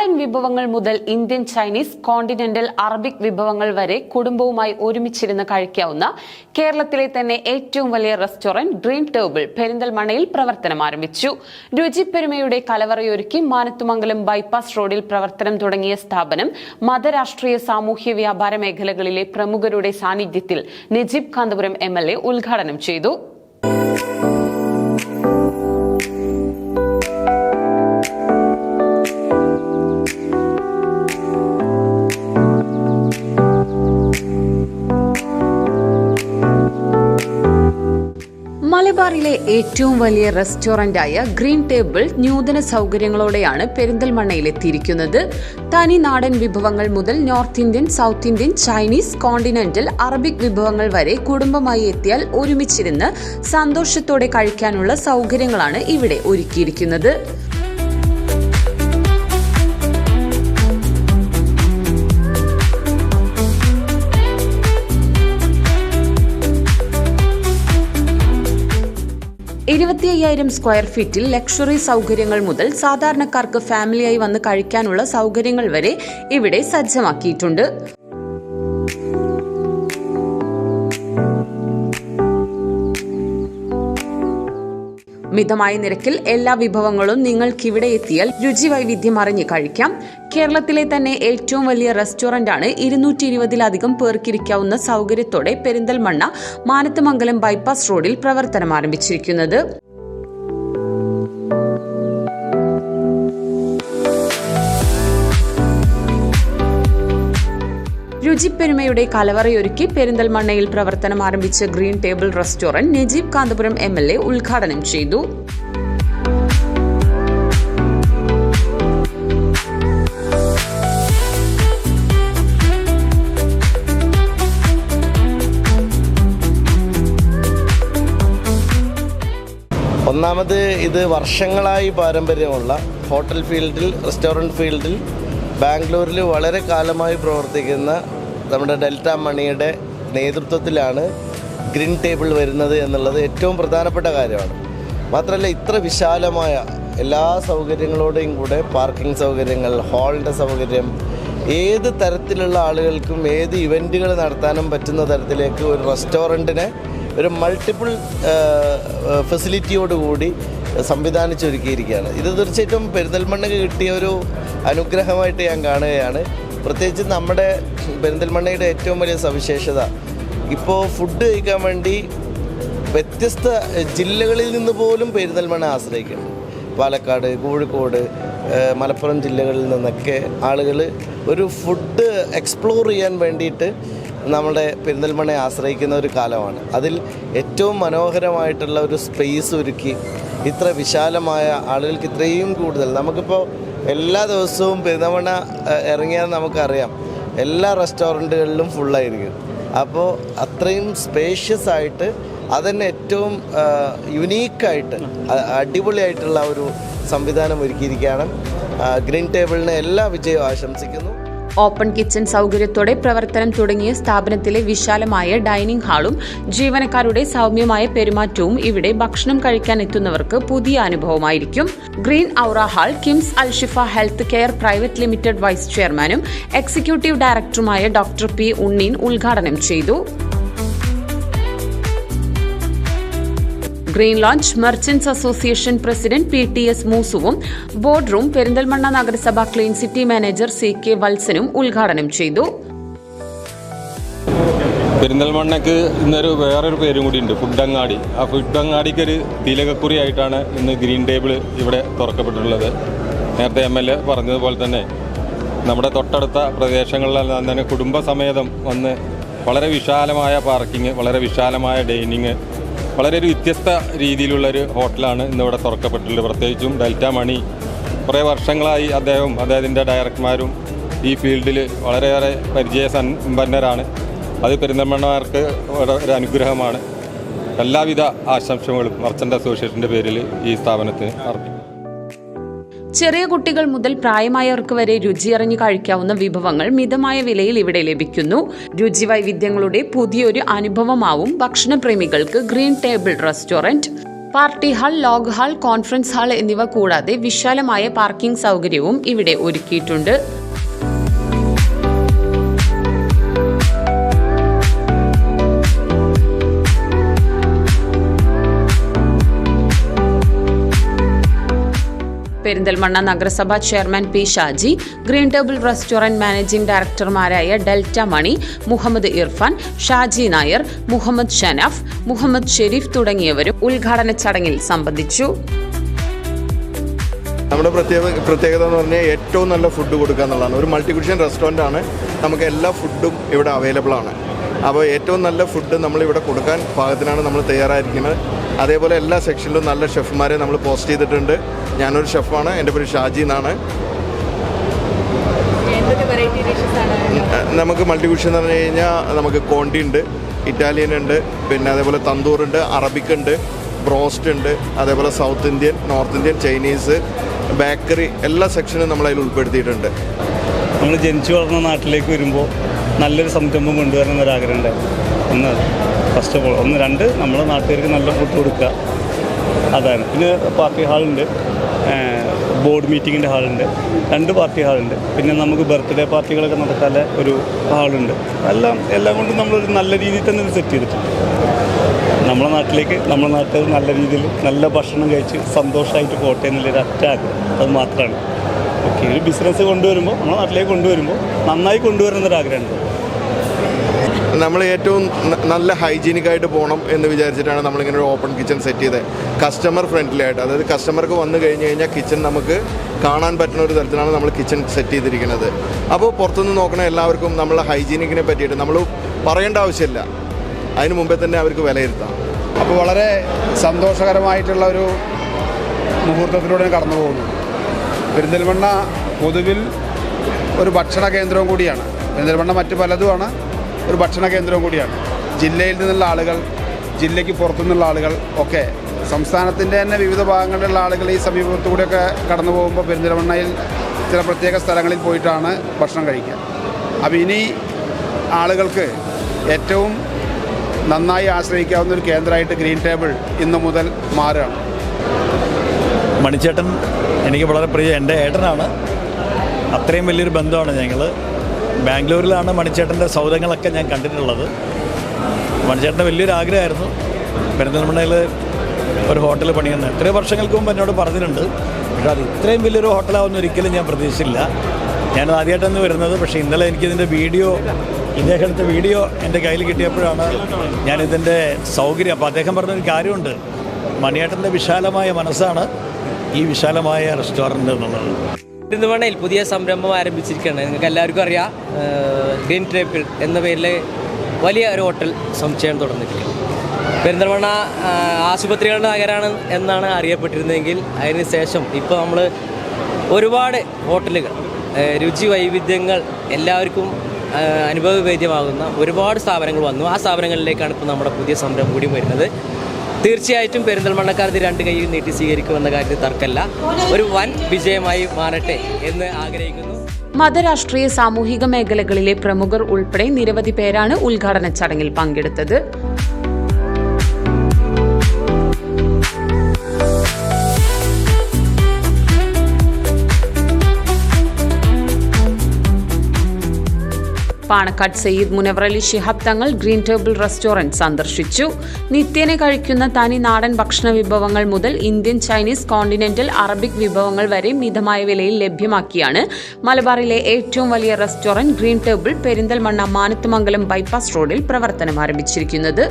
നാടൻ വിഭവങ്ങൾ മുതൽ ഇന്ത്യൻ ചൈനീസ് കോണ്ടിനെന്റൽ അറബിക് വിഭവങ്ങൾ വരെ കുടുംബവുമായി ഒരുമിച്ചിരുന്ന് കഴിക്കാവുന്ന കേരളത്തിലെ തന്നെ ഏറ്റവും വലിയ റെസ്റ്റോറന്റ് ഗ്രീൻ ടേബിൾ പെരിന്തൽമണയിൽ പ്രവർത്തനം ആരംഭിച്ചു. രുചിപ്പെരുമയുടെ കലവറയൊരുക്കി മാനത്തുമംഗലം ബൈപ്പാസ് റോഡിൽ പ്രവർത്തനം തുടങ്ങിയ സ്ഥാപനം മതരാഷ്ട്രീയ സാമൂഹ്യ വ്യാപാര മേഖലകളിലെ പ്രമുഖരുടെ സാന്നിധ്യത്തിൽ നജീബ് കാന്തപുരം എം ഉദ്ഘാടനം ചെയ്തു. മലബാറിലെ ഏറ്റവും വലിയ റെസ്റ്റോറന്റായ ഗ്രീൻ ടേബിൾ നൂതന സൗകര്യങ്ങളോടെയാണ് പെരിന്തൽമണ്ണയിൽ എത്തിയിരിക്കുന്നത് തനി നാടൻ വിഭവങ്ങൾ മുതൽ North Indian South Indian Chinese continental Arabic വിഭവങ്ങൾ വരെ കുടുംബമായി എത്തിയാൽ ഒരുമിച്ചിരുന്ന് സന്തോഷത്തോടെ കഴിക്കാനുള്ള സൗകര്യങ്ങളാണ് ഇവിടെ ഒരുക്കിയിരിക്കുന്നത്. അയ്യായിരം സ്ക്വയർ ഫീറ്റിൽ ലക്ഷറി സൗകര്യങ്ങൾ മുതൽ സാധാരണക്കാർക്ക് ഫാമിലിയായി വന്ന് കഴിക്കാനുള്ള സൗകര്യങ്ങൾ വരെ ഇവിടെ സജ്ജമാക്കിയിട്ടുണ്ട്. മിതമായ നിരക്കിൽ എല്ലാ വിഭവങ്ങളും നിങ്ങൾക്കിവിടെ എത്തിയാൽ രുചി വൈവിധ്യം അറിഞ്ഞ് കഴിക്കാം. കേരളത്തിലെ തന്നെ ഏറ്റവും വലിയ റെസ്റ്റോറന്റ് ആണ് ഇരുന്നൂറ്റി ഇരുപതിലധികം പേർക്കിരിക്കാവുന്ന സൗകര്യത്തോടെ പെരിന്തൽമണ്ണ മാനത്തമംഗലം ബൈപ്പാസ് റോഡിൽ പ്രവർത്തനം ആരംഭിച്ചിരിക്കുന്നത്. രുചിപ്പെരുമയുടെ കലവറയൊരുക്കി പെരിന്തൽമണ്ണയിൽ പ്രവർത്തനം ആരംഭിച്ച Green Table Restaurant Najeeb Kanthapuram M ഉദ്ഘാടനം ചെയ്തു. ഒന്നാമത് ഇത് വർഷങ്ങളായി പാരമ്പര്യമുള്ള ഹോട്ടൽ ഫീൽഡിൽ റെസ്റ്റോറന്റ് ഫീൽഡിൽ ബാംഗ്ലൂരിൽ വളരെ കാലമായി പ്രവർത്തിക്കുന്ന നമ്മുടെ ഡെൽറ്റ മണിയുടെ നേതൃത്വത്തിലാണ് ഗ്രീൻ ടേബിൾ വരുന്നത് എന്നുള്ളത് ഏറ്റവും പ്രധാനപ്പെട്ട കാര്യമാണ്. മാത്രമല്ല ഇത്ര വിശാലമായ എല്ലാ സൗകര്യങ്ങളോടെയും കൂടെ പാർക്കിംഗ് സൗകര്യങ്ങൾ ഹാളിന്റെ സൗകര്യം ഏത് തരത്തിലുള്ള ആളുകൾക്കും ഏത് ഇവന്റുകൾ നടത്താനും പറ്റുന്ന തരത്തിലേക്ക് ഒരു റെസ്റ്റോറന്റിനെ ഒരു മൾട്ടിപ്പിൾ ഫെസിലിറ്റിയോടുകൂടി സംവിധാനിച്ചൊരുക്കിയിരിക്കുകയാണ്. ഇത് തീർച്ചയായിട്ടും പെരിന്തൽമണ്ണ് കിട്ടിയ ഒരു അനുഗ്രഹമായിട്ട് ഞാൻ കാണുകയാണ്. പ്രത്യേകിച്ച് നമ്മുടെ പെരിന്തൽമണ്ണയുടെ ഏറ്റവും വലിയ സവിശേഷത ഇപ്പോൾ ഫുഡ് കഴിക്കാൻ വേണ്ടി വ്യത്യസ്ത ജില്ലകളിൽ നിന്ന് പോലും പെരിന്തൽമണ്ണ ആശ്രയിക്കുന്നുണ്ട്. പാലക്കാട് കോഴിക്കോട് മലപ്പുറം ജില്ലകളിൽ നിന്നൊക്കെ ആളുകൾ ഒരു ഫുഡ് എക്സ്പ്ലോർ ചെയ്യാൻ വേണ്ടിയിട്ട് നമ്മുടെ പെരിന്തൽമണ്ണയെ ആശ്രയിക്കുന്ന ഒരു കാലമാണ്. അതിൽ ഏറ്റവും മനോഹരമായിട്ടുള്ള ഒരു സ്പേസ് ഒരുക്കി ഇത്ര വിശാലമായ ആളുകൾക്ക് ഇത്രയും കൂടുതൽ. നമുക്കിപ്പോൾ എല്ലാ ദിവസവും പെരുന്തമണ്ണ ഇറങ്ങിയാൽ നമുക്കറിയാം എല്ലാ റെസ്റ്റോറന്റുകളിലും ഫുള്ളായിരിക്കും അപ്പോൾ അത്രയും സ്പേഷ്യസ് ആയിട്ട് അതന്നെ ഏറ്റവും യുനീക്കായിട്ട് അടിപൊളിയായിട്ടുള്ള ഒരു സംവിധാനം ഒരുക്കിയിരിക്കുകയാണ്. ഗ്രീൻ ടേബിളിന് എല്ലാ വിജയവും ആശംസിക്കുന്നു. ഓപ്പൺ കിച്ചൺ സൗകര്യത്തോടെ പ്രവർത്തനം തുടങ്ങിയ സ്ഥാപനത്തിലെ വിശാലമായ ഡൈനിംഗ് ഹാളും ജീവനക്കാരുടെ സൗമ്യമായ പെരുമാറ്റവും ഇവിടെ ഭക്ഷണം കഴിക്കാൻ എത്തുന്നവർക്ക് പുതിയ അനുഭവമായിരിക്കും. Green Aura Hall KIMS Alshifa health care private limited vice ചെയർമാനും എക്സിക്യൂട്ടീവ് ഡയറക്ടറുമായ ഡോക്ടർ പി ഉണ്ണീൻ ഉദ്ഘാടനം ചെയ്തു. Green Lounge merchants association president P T S മൂസുവും board room Perinthalmanna നഗരസഭ clean city manager C K വത്സനും ഉദ്ഘാടനം ചെയ്തു. പെരിന്തൽമണ്ണയ്ക്ക് ഇന്നൊരു വേറൊരു പേരും കൂടി ഉണ്ട് ഫുഡങ്ങാടി ആ ഫുഡങ്ങാടിക്ക് ഒരു തിലകക്കുറി ആയിട്ടാണ് ഇന്ന് ഗ്രീൻ ടേബിൾ ഇവിടെ തുറക്കപ്പെട്ടിട്ടുള്ളത്. നേരത്തെ എം എൽ എ പറഞ്ഞതുപോലെ തന്നെ നമ്മുടെ തൊട്ടടുത്ത പ്രദേശങ്ങളിലെല്ലാം തന്നെ കുടുംബസമേതം വന്ന് വളരെ വിശാലമായ പാർക്കിംഗ് വളരെ വിശാലമായ ഡൈനിങ് വളരെ ഒരു വ്യത്യസ്ത രീതിയിലുള്ളൊരു ഹോട്ടലാണ് ഇന്നിവിടെ തുറക്കപ്പെട്ടിട്ടുള്ളത്. പ്രത്യേകിച്ചും ഡെൽറ്റ മണി. കുറേ വർഷങ്ങളായി അദ്ദേഹം അദ്ദേഹത്തിന്റെ ഡയറക്ടർമാരും ഈ ഫീൽഡിൽ വളരെയേറെ പരിചയ സമ്പന്നരാണ്. അത് പെരിന്തൽമണ്ണമാർക്ക് ഒരു ഒരു അനുഗ്രഹമാണ്. എല്ലാവിധ ആശംസകളും മർച്ചന്റ് അസോസിയേഷന്റെ പേരിൽ ഈ സ്ഥാപനത്തിന് അർപ്പിക്കുന്നു. ചെറിയ കുട്ടികൾ മുതൽ പ്രായമായവർക്ക് വരെ രുചിയറിഞ്ഞു കഴിക്കാവുന്ന വിഭവങ്ങൾ മിതമായ വിലയിൽ ഇവിടെ ലഭിക്കുന്നു. രുചി വൈവിധ്യങ്ങളുടെ പുതിയൊരു അനുഭവമാവും ഭക്ഷണപ്രേമികൾക്ക് Green Table Restaurant party hall log hall conference hall എന്നിവ കൂടാതെ വിശാലമായ പാർക്കിംഗ് സൗകര്യവും ഇവിടെ ഒരുക്കിയിട്ടുണ്ട്. പെരിന്തൽമണ്ണ നഗരസഭ chairman P Shaji Green Table Restaurant managing ഡയറക്ടർമാരായ Delta Mani Muhammad Irfan Shaji Nair Muhammad Shanaf Muhammad Sharif തുടങ്ങിയവരും ഉദ്ഘാടന ചടങ്ങിൽ സംബന്ധിച്ചു. നമ്മുടെ പ്രത്യേക പ്രത്യേകത എന്ന് പറഞ്ഞാൽ ഏറ്റവും നല്ല ഫുഡ് കൊടുക്കുക എന്നുള്ളതാണ്. ഒരു മൾട്ടി കുഷൻ റെസ്റ്റോറന്റ് ആണ്. നമുക്ക് എല്ലാ ഫുഡും ഇവിടെ അവൈലബിൾ ആണ്. അപ്പോൾ ഏറ്റവും നല്ല ഫുഡ് നമ്മളിവിടെ കൊടുക്കാൻ പാകത്തിനാണ് നമ്മൾ തയ്യാറായിരിക്കുന്നത്. അതേപോലെ എല്ലാ സെക്ഷനിലും നല്ല ഷെഫ്മാരെ നമ്മൾ പോസ്റ്റ് ചെയ്തിട്ടുണ്ട്. ഞാനൊരു ഷെഫാണ് എന്റെ പേര് ഷാജി എന്നാണ്. നമുക്ക് മൾട്ടി കുഷൻ എന്ന് പറഞ്ഞു കഴിഞ്ഞാൽ നമുക്ക് കോണ്ടി ഉണ്ട് ഇറ്റാലിയൻ ഉണ്ട് പിന്നെ അതേപോലെ തന്തൂർ ഉണ്ട് അറബിക് ഉണ്ട് ബ്രോസ്റ്റ് ഉണ്ട് അതേപോലെ South Indian North Indian Chinese bakery എല്ലാ സെക്ഷനും നമ്മൾ അതിൽ ഉൾപ്പെടുത്തിയിട്ടുണ്ട്. നമ്മൾ ജനിച്ചു വളർന്ന നാട്ടിലേക്ക് വരുമ്പോൾ നല്ലൊരു സംരംഭം കൊണ്ടുവരണം എന്നൊരാഗ്രഹം ഉണ്ടായിരുന്നു ഒന്ന് ഫസ്റ്റ് ഓഫ് ഓൾ ഒന്ന് രണ്ട് നമ്മുടെ നാട്ടുകാർക്ക് നല്ല ഫുഡ് കൊടുക്കുക. അതാണ്. പിന്നെ പാർട്ടി ഹാളുണ്ട് ബോർഡ് മീറ്റിങ്ങിന്റെ ഹാളുണ്ട് രണ്ട് പാർട്ടി ഹാളുണ്ട് പിന്നെ നമുക്ക് ബർത്ത്ഡേ പാർട്ടികളൊക്കെ നടക്കാനുള്ള ഒരു ഹാളുണ്ട് എല്ലാം എല്ലാം കൊണ്ടും നമ്മളൊരു നല്ല രീതിയിൽ തന്നെ ഇത് സെറ്റ് ചെയ്തിട്ടുണ്ട്. നമ്മുടെ നാട്ടിലേക്ക് നമ്മുടെ നാട്ടിൽ നല്ല രീതിയിൽ നല്ല ഭക്ഷണം കഴിച്ച് സന്തോഷമായിട്ട് പോട്ടെ എന്നുള്ളൊരു അറ്റാക്ക് അത് മാത്രമാണ്. ഓക്കെ ഒരു ബിസിനസ് കൊണ്ടുവരുമ്പോൾ നമ്മുടെ നാട്ടിലേക്ക് കൊണ്ടുവരുമ്പോൾ നന്നായി കൊണ്ടുവരണം എന്നൊരാഗ്രഹമുണ്ട് നമ്മൾ ഏറ്റവും നല്ല ഹൈജീനിക് ആയിട്ട് പോകണം എന്ന് വിചാരിച്ചിട്ടാണ് നമ്മളിങ്ങനെ ഒരു ഓപ്പൺ കിച്ചൺ സെറ്റ് ചെയ്തത്. കസ്റ്റമർ ഫ്രണ്ട്ലി ആയിട്ട് അതായത് കസ്റ്റമർക്ക് വന്നു കഴിഞ്ഞ് കഴിഞ്ഞാൽ കിച്ചൺ നമുക്ക് കാണാൻ പറ്റുന്ന ഒരു തരത്തിലാണ് നമ്മൾ കിച്ചൺ സെറ്റ് ചെയ്തിരിക്കുന്നത്. അപ്പോൾ പുറത്തുനിന്ന് നോക്കണ എല്ലാവർക്കും നമ്മളെ ഹൈജീനിക്കിനെ പറ്റിയിട്ട് നമ്മൾ പറയേണ്ട ആവശ്യമില്ല. അതിന് മുമ്പേ തന്നെ അവർക്ക് വിലയിരുത്താം. അപ്പോൾ വളരെ സന്തോഷകരമായിട്ടുള്ള ഒരു മുഹൂർത്തത്തിലൂടെ കടന്നു പോകുന്നു പെരിന്തൽമണ്ണ പൊതുവിൽ ഒരു ഭക്ഷണ കേന്ദ്രവും കൂടിയാണ്. പെരിന്തൽമണ്ണ മറ്റു പലതുമാണ് ഒരു ഭക്ഷണ കേന്ദ്രവും കൂടിയാണ്. ജില്ലയിൽ നിന്നുള്ള ആളുകൾ ജില്ലയ്ക്ക് പുറത്തുനിന്നുള്ള ആളുകൾ ഒക്കെ സംസ്ഥാനത്തിന്റെ തന്നെ വിവിധ ഭാഗങ്ങളിലുള്ള ആളുകൾ ഈ സമീപത്തുകൂടെയൊക്കെ കടന്നു പോകുമ്പോൾ പെരിന്തൽമണ്ണയിൽ ചില പ്രത്യേക സ്ഥലങ്ങളിൽ പോയിട്ടാണ് ഭക്ഷണം കഴിക്കുക. അപ്പോൾ ഇനി ആളുകൾക്ക് ഏറ്റവും നന്നായി ആശ്രയിക്കാവുന്ന ഒരു കേന്ദ്രമായിട്ട് ഗ്രീൻ ടേബിൾ ഇന്നു മുതൽ മാറുകയാണ്. മണിച്ചേട്ടൻ എനിക്ക് വളരെ പ്രിയ എന്റെ ഏട്ടനാണ്. അത്രയും വലിയൊരു ബന്ധമാണ് ഞങ്ങൾ ബാംഗ്ലൂരിലാണ് മണിച്ചേട്ടന്റെ സൗദങ്ങളൊക്കെ ഞാൻ കണ്ടിട്ടുള്ളത്. മണിച്ചേട്ടന്റെ വലിയൊരു ആഗ്രഹമായിരുന്നു. പെരിന്തൽമണ്ണയിൽ ഒരു ഹോട്ടൽ പണിയുന്നത് എത്രയോ വർഷങ്ങൾക്ക് മുമ്പ് എന്നോട് പറഞ്ഞിട്ടുണ്ട്. പക്ഷേ അത് ഇത്രയും വലിയൊരു ഹോട്ടലാവുന്ന ഒരിക്കലും ഞാൻ പ്രതീക്ഷിച്ചില്ല. ഞാൻ ആദ്യമായിട്ടാണ് വരുന്നത്. പക്ഷേ ഇന്നലെ എനിക്കിതിന്റെ വീഡിയോ ഇദ്ദേഹം എടുത്ത വീഡിയോ എന്റെ കയ്യിൽ കിട്ടിയപ്പോഴാണ് ഞാനിതിന്റെ സൗകര്യം. അപ്പോൾ അദ്ദേഹം പറഞ്ഞൊരു കാര്യമുണ്ട്. മണിയേട്ടന്റെ വിശാലമായ മനസ്സാണ്. ഈ വിശാലമായ റെസ്റ്റോറന്റ് എന്നുള്ളത്. പെരിന്തൽമണ്ണയിൽ പുതിയ സംരംഭം ആരംഭിച്ചിരിക്കുകയാണ്. നിങ്ങൾക്ക് എല്ലാവർക്കും അറിയാം. ഗ്രീൻ ട്രേപ്പിൾ എന്ന പേരിൽ വലിയ ഒരു ഹോട്ടൽ സംശയം തുടർന്നിരിക്കുകയാണ് പെരിന്തൽമണ്ണ ആശുപത്രികളുടെ നഗരമാണ് എന്നാണ് അറിയപ്പെട്ടിരുന്നതെങ്കിൽ അതിന് ശേഷം ഇപ്പോൾ നമ്മൾ ഒരുപാട് ഹോട്ടലുകൾ രുചി വൈവിധ്യങ്ങൾ എല്ലാവർക്കും അനുഭവവേദ്യമാകുന്ന ഒരുപാട് സ്ഥാപനങ്ങൾ വന്നു. ആ സ്ഥാപനങ്ങളിലേക്കാണ് ഇപ്പോൾ നമ്മുടെ പുതിയ സംരംഭം കൂടി വരുന്നത്. തീർച്ചയായിട്ടും പെരിന്തൽമണ്ണക്കാർ ഇത് രണ്ട് കൈയിൽ നീട്ടി സ്വീകരിക്കുമെന്ന കാര്യത്തിൽ തർക്കമല്ല ഒരു വൻ വിജയമായി മാറട്ടെ എന്ന് ആഗ്രഹിക്കുന്നു. മതരാഷ്ട്രീയ സാമൂഹിക മേഖലകളിലെ പ്രമുഖർ ഉൾപ്പെടെ നിരവധി പേരാണ് ഉദ്ഘാടന ചടങ്ങിൽ പങ്കെടുത്തത്. Panakkad Sayyid Munavvar Ali Shihab Thangal green table restaurant സന്ദർശിച്ചു. നിത്യേന കഴിക്കുന്ന തനി നാടൻ ഭക്ഷണ വിഭവങ്ങൾ മുതൽ ഇന്ത്യൻ ചൈനീസ് കോണ്ടിനെന്റൽ അറബിക് വിഭവങ്ങൾ വരെ മിതമായ വിലയിൽ ലഭ്യമാക്കിയാണ് മലബാറിലെ ഏറ്റവും വലിയ restaurant Green Table Perinthalmanna Manathumangalam bypass റോഡിൽ പ്രവർത്തനം ആരംഭിച്ചിരിക്കുന്നത്